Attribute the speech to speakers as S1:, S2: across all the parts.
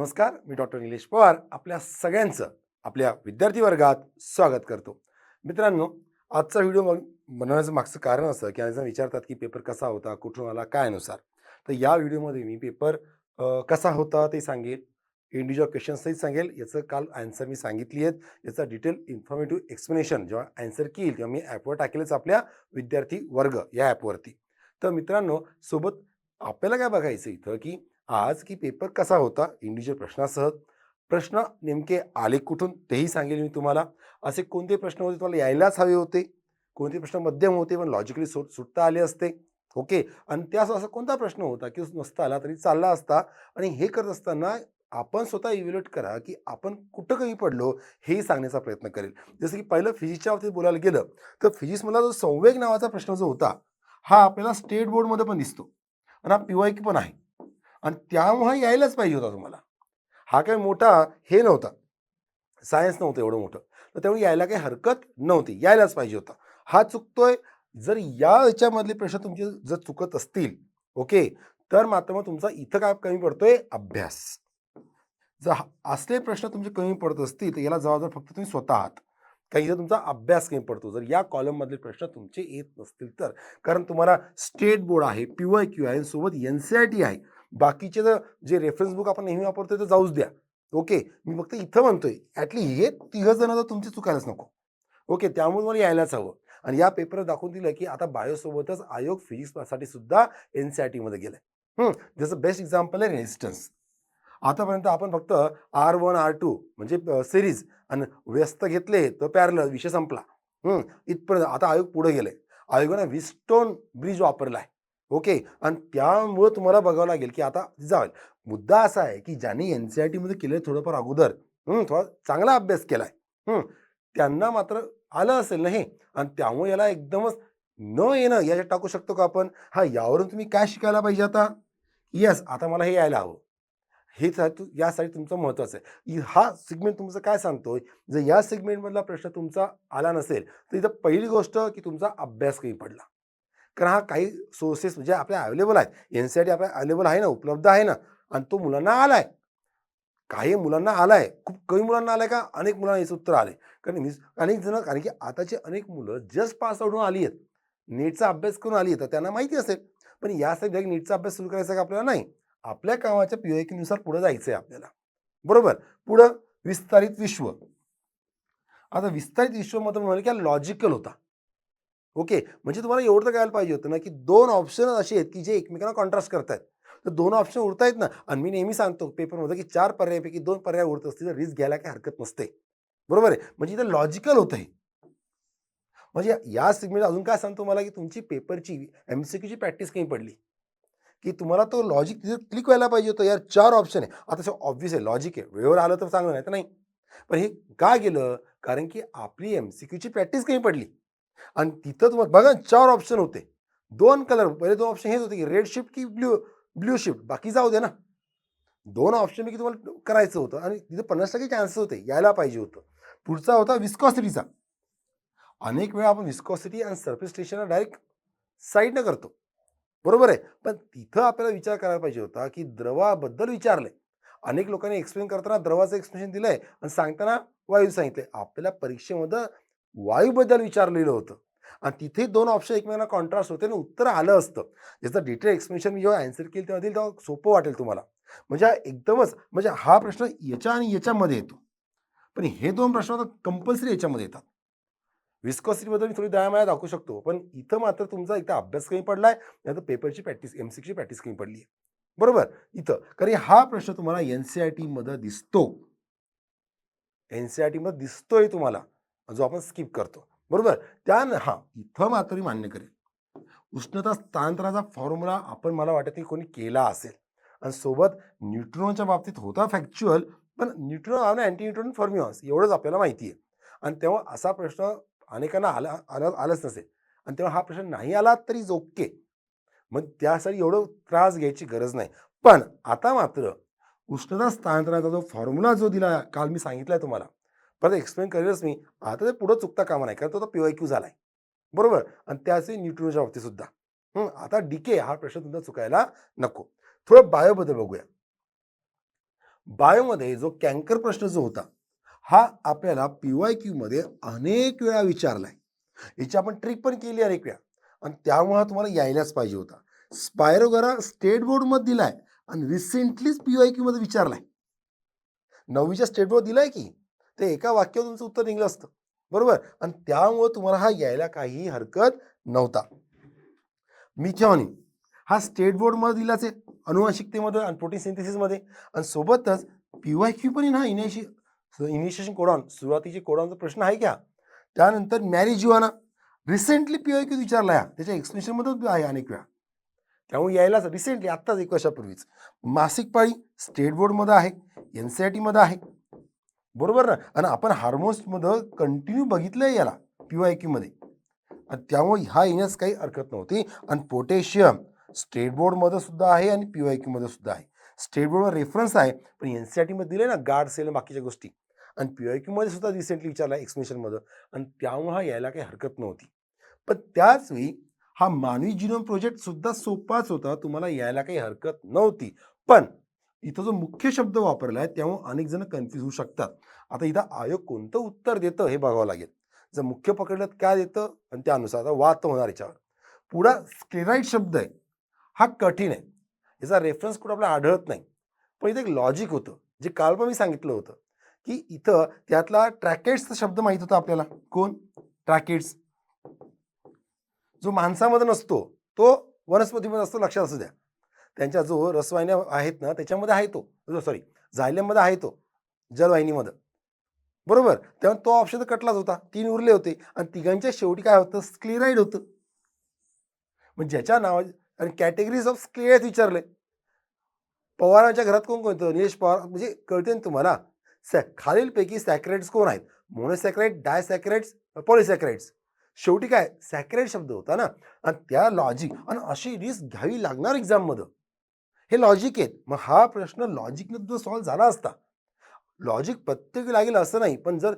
S1: नमस्कार मी डॉक्टर निलेश पवार. आपल्या सगळ्यांचं आपल्या विद्यार्थी वर्गात स्वागत करतो. मित्रांनो आजचा व्हिडिओ बन- बनवण्याचं मागचं कारण असं की अनेकजण विचारतात की पेपर कसा होता कुठून आला काय अनुसार तर या व्हिडिओमध्ये मी पेपर कसा होता ते सांगेल इंडिव्हिज्युअल क्वेश्चन्सही सांगेल याचं काल आन्सर मी सांगितली आहेत. याचा डिटेल इन्फॉर्मेटिव्ह एक्सप्लेनेशन जेव्हा आन्सर येईल तेव्हा मी ॲपवर टाकेलच आपल्या विद्यार्थी वर्ग या ॲपवरती. तर मित्रांनो सोबत आपल्याला काय बघायचं इथं की आज की पेपर कसा होता? इंडिव्हिज्युअल प्रश्नासह. प्रश्न नेमके आले कुठून? तेही सांगेल मी तुम्हाला. असे कोणते प्रश्न होते? तुम्हाला यायलाच हवे होते. कोणते प्रश्न मध्यम होते? पण लॉजिकली सुट सुटता आले असते. ओके? आणि त्यास असा कोणता प्रश्न होता? की नसता आला तरी चालला असता. आणि हे करत असताना आपण स्वतः इव्हॅल्युएट करा की आपण कुठं कमी पडलो हेही सांगण्याचा प्रयत्न करेल. जसं की पहिलं फिजिक्सच्या बाबतीत बोलायला गेलं तर फिजिक्समधला जो संवेग नावाचा प्रश्न जो होता हा आपल्याला स्टेट बोर्डमध्ये पण दिसतो. आणि हा पी पण आहे. आणि त्यामुळे यायलाच पाहिजे होता तुम्हाला. हा काही मोठा हे नव्हता. सायन्स नव्हतं एवढं मोठं. तर त्यामुळे यायला काही हरकत नव्हती. यायलाच पाहिजे होता. हा चुकतोय. जर या याच्यामधले प्रश्न तुमचे जर चुकत असतील ओके तर मात्र मग तुमचा इथं काय कमी पडतोय? अभ्यास. जर हा- असले प्रश्न तुमचे कमी पडत असतील तर याला जबाबदार फक्त तुम्ही स्वतः आहात. काही जर तुमचा अभ्यास कमी पडतो. जर या कॉलममधले प्रश्न तुमचे येत नसतील तर. कारण तुम्हाला स्टेट बोर्ड आहे पी वाय क्यू आहे सोबत एन सी आय टी आहे. बाकीचे जर जे रेफरन्स बुक आपण नेहमी वापरतोय ते जाऊच द्या. ओके मी फक्त इथं म्हणतोय ॲटली हे तिघ जण तर तुमचे चुकायलाच नको. ओके त्यामुळे मला यायलाच हवं. आणि या पेपरला दाखवून दिलं की आता बायोसोबतच आयोग फिजिक्ससाठी सुद्धा एन सी आय टीमध्ये गेलं जसं बेस्ट एक्झाम्पल आहे रेजिस्टन्स आतापर्यंत आपण फक्त आर वन आर टू म्हणजे सिरीज आणि व्यस्त घेतले तर पॅरल विषय संपला. इथपर्यंत आता आयोग पुढे गेले आयोगाने विस्टोन ब्रिज वापरला आहे ओके. आणि त्यामुळं तुम्हाला बघावं लागेल की आता जावेल मुद्दा असा आहे की ज्यांनी एन सी आय टीमध्ये केलं थोडंफार अगोदर थोडा चांगला अभ्यास केला आहे त्यांना मात्र आलं असेल ना हे. आणि त्यामुळे याला एकदमच न येणं याच्यात टाकू शकतो का आपण? हा यावरून तुम्ही काय शिकायला पाहिजे आता? येस आता मला हे यायला हवं. हे यासाठी तुमचं महत्त्वाचं आहे. हा सेगमेंट तुमचं काय सांगतोय? जर या सेगमेंटमधला प्रश्न तुमचा आला नसेल तर इथं पहिली गोष्ट की तुमचा अभ्यास कमी पडला. कारण हा काही सोर्सेस म्हणजे आपल्या अवेलेबल आहेत. एन सी आर टी आपल्या अवेलेबल आहे ना उपलब्ध आहे ना. आणि तो मुलांना आलाय. काही मुलांना आलाय. खूप कमी मुलांना आलाय का? अनेक मुलांना याचं उत्तर आले कारण मी अनेक जण कारण की आताचे अनेक मुलं जस्ट पास आउट होऊन आली आहेत. नीटचा अभ्यास करून आली आहेत. तर त्यांना माहिती असेल. पण यासाठी नीटचा अभ्यास सुरू करायचा का आपल्याला? नाही. आपल्या कामाच्या पीओएकीनुसार पुढे जायचं आहे आपल्याला. बरोबर? पुढं विस्तारित विश्व. आता विस्तारित विश्वमध्ये म्हणाले की लॉजिकल होता. ओके. म्हणजे तुम्हाला एवढं तर कळायला पाहिजे होतं ना की दोन ऑप्शन असे आहेत की जे एकमेकांना कॉन्ट्रास्ट करतायत. तर दोन ऑप्शन उरतायत ना आणि मी नेहमी सांगतो पेपरमध्ये की चार पर्यायापैकी दोन पर्याय उरत असतील तर रिस्क घ्यायला काही हरकत नसते. बरोबर आहे? म्हणजे इथं लॉजिकल होतं हे म्हणजे या सिगमेंट अजून काय सांगतो मला की तुमची पेपरची एम सी क्यूची प्रॅक्टिस कमी पडली. की तुम्हाला तो लॉजिक तिथे क्लिक व्हायला पाहिजे होतं. यार चार ऑप्शन आहे. आता सो ऑब्विस आहे लॉजिक आहे. वेळेवर आलं तर चांगलं नाही तर नाही. पण हे का गेलं? कारण की आपली एम सी क्यूची प्रॅक्टिस कमी पडली. आणि तिथं तुम्हाला बघा चार ऑप्शन होते. दोन कलर पहिले दोन ऑप्शन हेच होते की रेड शिफ्ट की ब्ल्यू ब्ल्यू शिफ्ट बाकी जाऊ दे ना. दोन ऑप्शन तुम्हाला करायचं होतं आणि तिथं पन्नास टक्के चान्सेस होते. यायला पाहिजे होतं. पुढचा होता विस्कॉसिटीचा अनेक वेळा आपण विस्कॉसिटी आणि सरफेस टेन्शनला डायरेक्ट साईडनं करतो. बरोबर आहे? पण तिथं आपल्याला विचार करायला पाहिजे होता की द्रवाबद्दल विचारलंय. अनेक लोकांनी एक्सप्लेन करताना द्रवाचं एक्सप्लेनेशन दिलंय आणि सांगताना वायू सांगितले आपल्याला परीक्षेमध्ये वायूबद्दल विचारलेलं होतं. आणि तिथे दोन ऑप्शन एकमेकांना कॉन्ट्रास्ट होते आणि उत्तर आलं असतं. याचं डिटेल एक्सप्लेनेशन मी जेव्हा आन्सर केलं तेव्हा देईल तेव्हा सोपं वाटेल तुम्हाला. म्हणजे एकदमच म्हणजे हा प्रश्न याच्या आणि याच्यामध्ये येतो. पण हे दोन प्रश्न आता कंपल्सरी याच्यामध्ये येतात. विस्कॉसिटीबद्दल मी थोडी दयामाया दाखवू शकतो पण इथं मात्र तुमचा इथं अभ्यास कमी पडलाय नाही तर पेपरची प्रॅक्टिस एम ची प्रॅक्टिस कमी पडली आहे बरोबर? इथं. कारण हा प्रश्न तुम्हाला एन सी आय टीमध्ये दिसतो. एन सी आय टीमध्ये दिसतोय तुम्हाला. जो आपण स्किप करतो. बरोबर? त्या हां इथं मात्र मी मान्य करेल उष्णता स्थानांतराचा फॉर्म्युला आपण मला वाटत की कोणी केला असेल. आणि सोबत न्यूट्रॉनच्या बाबतीत होता फॅक्च्युअल पण न्यूट्रॉन आणि अँटी न्यूट्रॉन फॉर्म्युलास एवढंच आपल्याला माहिती आहे. आणि तेव्हा असा प्रश्न अनेकांना आला आला आलाच नसेल. आणि तेव्हा हा प्रश्न नाही आला तरी ओके मग त्यासाठी एवढं त्रास घ्यायची गरज नाही. पण आता मात्र उष्णता स्थानांतराचा जो फॉर्म्युला जो दिला काल मी सांगितलाय तुम्हाला परत एक्सप्लेन करेलच मी. आता ते पुढं चुकता कामा नाही कारण तो पी वाय क्यू झालाय. बरोबर? आणि त्याचे न्यूट्रोनच्या बाबतीत सुद्धा. आता डीके हा प्रश्न तुमचा चुकायला नको. थोडं बायोबद्दल बघूया. बायोमध्ये जो कँकर प्रश्न जो होता हा आपल्याला पी वाय क्यूमध्ये अनेक वेळा विचारलाय. याची आपण ट्रिक पण केली अनेक वेळा. आणि त्यामुळे तुम्हाला यायलाच पाहिजे होता. स्पायरोगरा स्टेट बोर्डमध्ये दिलाय आणि रिसेंटलीच पी वाय क्यूमध्ये विचारलाय. नववीच्या स्टेट बोर्ड दिलाय की? ते एका वाक्यावर तुमचं उत्तर निघलं असतं. बरोबर? आणि त्यामुळं तुम्हाला हा यायला काही हरकत नव्हता. मिथेॉनिन हा स्टेट बोर्डमध्ये दिलाच आहे अनुवांशिकतेमध्ये आणि प्रोटीन सिंथेसिसमध्ये. आणि सोबतच पी वाय क्यू पण हा इनिशि इनिशिएशन कोडॉन सुरुवातीचे कोडॉनचा प्रश्न आहे का? त्यानंतर marijuana recently P Y Q विचारला आहे त्याच्या एक्सप्लेनेशनमध्ये आहे अनेक वेळा. त्यामुळे यायलाच रिसेंटली आत्ताच एक वर्षापूर्वीच. मासिक पाळी स्टेट बोर्डमध्ये आहे एन सी आय टीमध्ये आहे बरोबर ना? आणि आपण हार्मोन्समध्ये कंटिन्यू बघितलं आहे याला पी वाय क्यूमध्ये आणि त्यामुळे हा येण्यास काही हरकत नव्हती. आणि पोटॅशियम स्टेट बोर्डमध्ये सुद्धा आहे आणि पी वाय क्यूमध्ये सुद्धा आहे. स्टेट बोर्डवर रेफरन्स आहे पण एन सी आर टीमध्ये दिले ना गार्ड सेल बाकीच्या गोष्टी. आणि पी वाय क्यूमध्ये सुद्धा रिसेंटली विचारला एक्सप्लेनेशनमध्ये आणि त्यामुळे हा यायला काही हरकत नव्हती. पण त्याचवेळी हा मानवी जिनोम प्रोजेक्ट सुद्धा सोपाच होता तुम्हाला यायला काही हरकत नव्हती. पण इथं जो मुख्य शब्द वापरला आहे त्यामुळे अनेक जण कन्फ्यूज होऊ शकतात. आता इथं आयोग कोणतं उत्तर देतं हे बघावं लागेल. जर मुख्य पकडलं काय देतं? आणि त्यानुसार आता वाद होणार याच्यावर पुढा स्केराईट शब्द आहे. हा कठीण आहे. याचा रेफरन्स कुठं आपल्याला आढळत नाही. पण इथं एक लॉजिक होतं. जे काल पण मी सांगितलं होतं की इथं त्यातला ट्रॅकेट्सचा शब्द माहीत होता आपल्याला? कोण? ट्रॅकेट्स जो माणसामध्ये नसतो तो वनस्पतीमध्ये असतो लक्षात असू द्या. त्यांच्या जो रसवाहिन्या आहेत ना त्याच्यामध्ये आहे तो. सॉरी झायल्यामध्ये आहे तो जलवाहिनीमध्ये. बरोबर? तेव्हा तो ऑप्शन तर कटलाच होता. तीन उरले होते. आणि तिघांच्या शेवटी काय होतं? स्क्लेराईड होतं. मग ज्याच्या नावा आणि कॅटेगरीज ऑफ स्क्लेराईड विचारले. पवारांच्या घरात कोण कोणतं निलेश पवार. म्हणजे कळते ना तुम्हाला सॅ खालीलपैकी सॅक्रेट्स कोण आहेत? मोनोसॅक्रेट डायसॅक्रेट्स पॉलिसॅक्रेट्स शेवटी काय? सॅक्रेट शब्द होता ना. आणि त्या लॉजिक आणि अशी रिस्क घ्यावी लागणार एक्झाममध्ये हे लॉजिक आहेत. मग हा प्रश्न लॉजिकने जो सॉल्व्ह झाला असता लॉजिक प्रत्येक लागेल असं नाही पण जर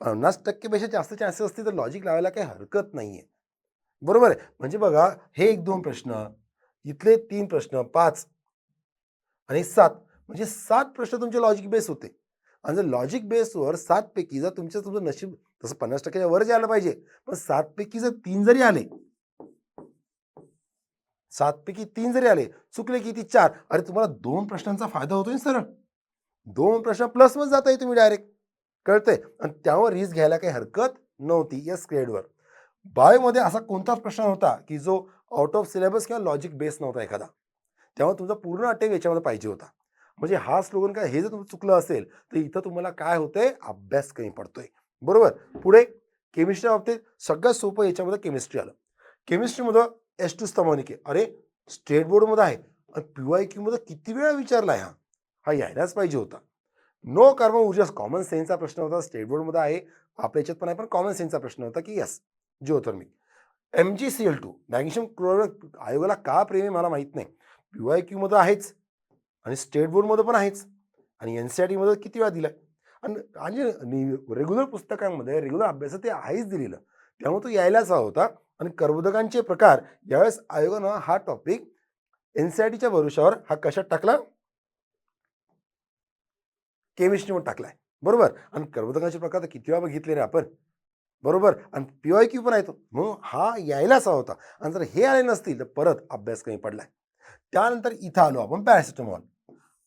S1: पन्नास टक्केपेक्षा जास्त चान्सेस असतील तर लॉजिक लावायला काही हरकत नाही आहे बरोबर आहे? म्हणजे बघा हे एक दोन प्रश्न इथले तीन प्रश्न पाच आणि सात. म्हणजे सात प्रश्न तुमचे लॉजिक बेस होते. आणि जर लॉजिक बेसवर सातपैकी जर तुमचं तुमचं नशीब तसं पन्नास टक्क्याच्या वर जायला पाहिजे पण सातपैकी जर तीन जरी आले सातपैकी तीन जरी आले चुकले किती चार. अरे तुम्हाला दोन प्रश्नांचा फायदा होतोय ना सरळ. दोन प्रश्न प्लसमध्ये जाता तुम्ही डायरेक्ट कळतंय? आणि त्यावर रिस्क घ्यायला काही हरकत नव्हती या स्क्रेडवर बायोमध्ये असा कोणताच प्रश्न होता की जो आउट ऑफ सिलेबस किंवा लॉजिक बेस नव्हता एखादा? त्यामुळे तुमचा पूर्ण अटेक याच्यामध्ये पाहिजे होता. म्हणजे हा स्लोगन काय हे जर तुमचं चुकलं असेल तर इथं तुम्हाला काय होतंय? अभ्यास कमी पडतोय. बरोबर? पुढे केमिस्ट्री बाबतीत सगळ्यात सोपं याच्यामध्ये केमिस्ट्री आलं. केमिस्ट्रीमध्ये एस टू स्तमानिके अरे स्टेट बोर्डमध्ये आहे. आणि पी वाय क्यूमध्ये किती वेळा विचारला हा? हा यायलाच पाहिजे होता. नो कार्बन ऊर्जा कॉमन सेन्सचा प्रश्न होता. स्टेट बोर्डमध्ये आहे. आपल्या याच्यात पण आहे पण कॉमन सेन्सचा प्रश्न होता की yes geothermic M G C L two magnesium chloride आयोगाला का प्रेम आहे मला माहीत नाही. पी वाय क्यूमध्ये आहेच. आणि स्टेट बोर्डमध्ये पण आहेच. आणि एन सी आर टीमध्ये किती वेळा दिला आणि आणि रेग्युलर पुस्तकांमध्ये रेग्युलर अभ्यासात ते आहेच दिलेलं. त्यामुळे तो यायलाच हवा होता. आणि कर्बोदकांचे प्रकार यावेळेस आयोगानं हा टॉपिक एन सी टीच्या भरोशावर हा कशात टाकला? केमिस्ट्रीमध्ये टाकलाय. बरोबर? आणि कर्बोदकांचे प्रकार तर किती वेळा बघितले रे आपण. बरोबर? आणि पी वाय क्यू पण आहे तो. म्हणून हा यायलाच हवा होता. आणि जर हे आले नसतील तर परत अभ्यास कमी पडलाय. त्यानंतर इथं आलो आपण पॅरासिटामॉल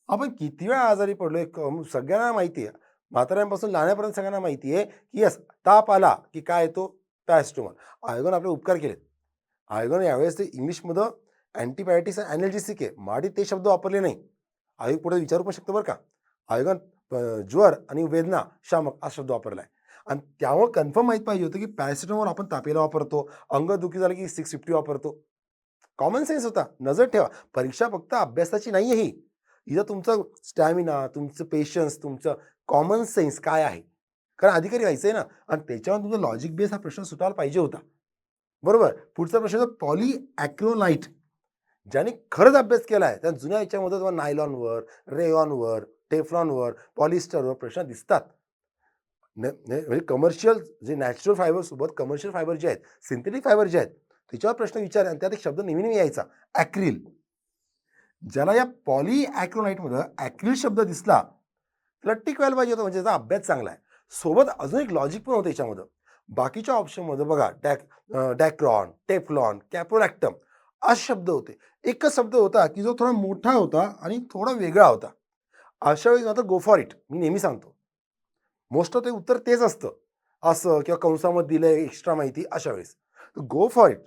S1: आपण किती वेळा आजारी पडलोय सगळ्यांना माहिती आहे म्हाताऱ्यांपासून लहाण्यापर्यंत सगळ्यांना माहिती आहे की यस ताप आला की काय येतो? पॅरासिटामॉल आयोगानं आपले उपकार केलेत. आयोगानं यावेळेस ते इंग्लिशमध्ये अँटीबायोटिक्स आणि ॲनर्जेसिक आहे. माडी ते शब्द वापरले नाही. आयोग पुढे विचारू पण शकतो बरं का. आयोगानं ज्वर आणि वेदना शामक हा शब्द वापरला आहे आणि त्यामुळे कन्फर्म माहीत पाहिजे होतं की पॅरासिटामॉल आपण तापेला वापरतो. अंगदुखी झालं की सिक्स फिफ्टी वापरतो. कॉमन सेन्स होता. नजर ठेवा. परीक्षा फक्त अभ्यासाची नाही आहे ही. इथं तुमचं स्टॅमिना तुमचं पेशन्स तुमचं कॉमन सेन्स काय आहे? कारण अधिकारी व्हायचं आहे ना. आणि त्याच्यावर तुमचा लॉजिक बेस हा प्रश्न सुटायला पाहिजे होता. बरोबर? पुढचा प्रश्न पॉली ॲक्रोनाईट ज्याने खरंच अभ्यास केला आहे त्या जुन्या याच्यामध्ये तुम्हाला नायलॉनवर रेयॉनवर टेफ्लॉनवर पॉलिस्टरवर प्रश्न दिसतात. म्हणजे कमर्शियल जे नॅचरल फायबरसोबत कमर्शियल फायबर जे आहेत सिंथेटिक फायबर जे आहेत त्याच्यावर प्रश्न विचार आणि त्यात एक शब्द नेहमी नेहमी यायचा. ॲक्रिल ज्याला या पॉली ॲक्रोनाईटमध्ये ॲक्रिल शब्द दिसला त्याला टिक व्हायला पाहिजे होतं. म्हणजे त्याचा अभ्यास चांगला आहे. सोबत अजून एक लॉजिक पण होतं याच्यामध्ये बाकीच्या ऑप्शनमध्ये बघा डॅक डॅक्रॉन टेफलॉन कॅप्रोडॅक्टम असे शब्द होते. एकच शब्द होता की जो थोडा मोठा होता आणि थोडा वेगळा होता. अशा वेळी आता गो फॉर इट मी नेहमी सांगतो. मोस्ट ऑफ ते उत्तर तेच असतं. असं किंवा कंसामध्ये दिलं एक्स्ट्रा माहिती अशा वेळेस. गो फॉर इट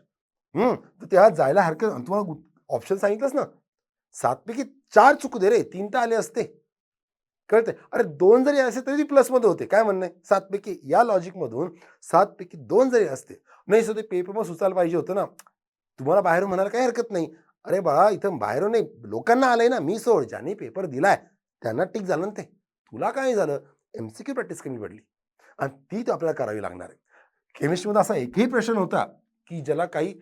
S1: तर त्या जायला हरकत तुम्हाला ऑप्शन सांगितलंच ना. सातपैकी चार चुकू दे रे तीन तर आले असते. कळते अरे दोन जरी असते तरी प्लसमध्ये होते. काय म्हणणं आहे? सातपैकी या लॉजिकमधून सातपैकी दोन जरी असते नाही सो ते पेपर मग सुचायला पाहिजे होतं ना. तुम्हाला बाहेरून म्हणायला काही हरकत नाही. अरे बाळा इथं बाहेरून नाही. लोकांना आलंय ना. मी सोड ज्यांनी पेपर दिलाय त्यांना टिक झालं ना ते. तुला काय झालं? एम सी क्यू प्रॅक्टिस कमी पडली. आणि ती तर आपल्याला करावी लागणार आहे. केमिस्ट्रीमध्ये असा एकही प्रश्न होता की ज्याला काही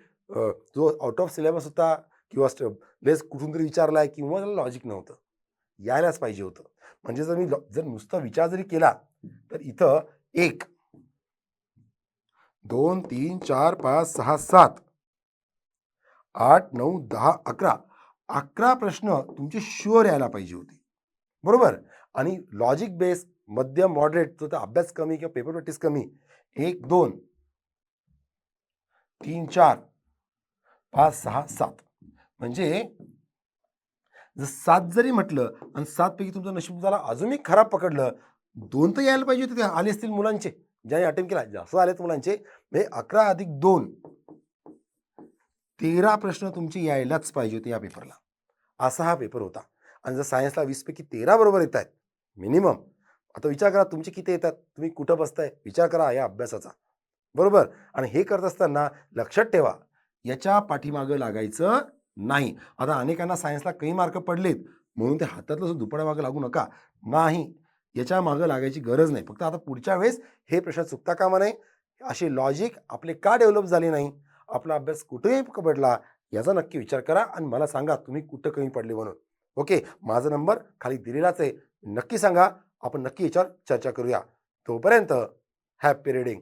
S1: जो आउट ऑफ सिलेबस होता किंवा लेस कुठून तरी विचारलाय किंवा त्याला लॉजिक नव्हतं. यायलाच पाहिजे होतं. म्हणजे जर मी जर नुसता विचार जरी केला तर इथं एक दोन तीन चार पाच सहा सात आठ नऊ दहा अकरा अकरा प्रश्न तुमचे शुअर यायला पाहिजे होते. बरोबर? आणि लॉजिक बेस मध्यम मॉडरेट तो तर अभ्यास कमी किंवा पेपर प्रॅक्टिस कमी. एक दोन तीन चार पाच सहा सात. म्हणजे जर सात जरी म्हटलं आणि सातपैकी तुमचं नशीब झाला अजून एक खराब पकडलं दोन तर यायला पाहिजे होते ते आले असतील मुलांचे. ज्याने अटेम्प्ट केला जास्त आलेत मुलांचे. म्हणजे अकरा अधिक दोन. तेरा प्रश्न तुमचे यायलाच पाहिजे होते या पेपरला असा हा पेपर होता. आणि जर सायन्सला वीसपैकी तेरा बरोबर येत आहेत मिनिमम आता विचार करा तुमचे किती येतात? तुम्ही कुठं बसताय? विचार करा या अभ्यासाचा. बरोबर? आणि हे करत असताना लक्षात ठेवा याच्या पाठीमागं लागायचं नाही. आता अनेकांना सायन्सला कमी मार्क पडलेत म्हणून ते हातातलं असं दुपड्या मागं लागू नका. नाही. याच्या मागं लागायची गरज नाही. फक्त आता पुढच्या वेळेस हे प्रश्न चुकता कामा नये. असे लॉजिक आपले का डेव्हलप झाले नाही? आपला अभ्यास कुठेही पडला याचा नक्की विचार करा आणि मला सांगा तुम्ही कुठं कमी पडले म्हणून. ओके? माझा नंबर खाली दिलेलाच आहे. नक्की सांगा. आपण नक्की याच्यावर चर्चा करूया. तोपर्यंत हॅपी रिडिंग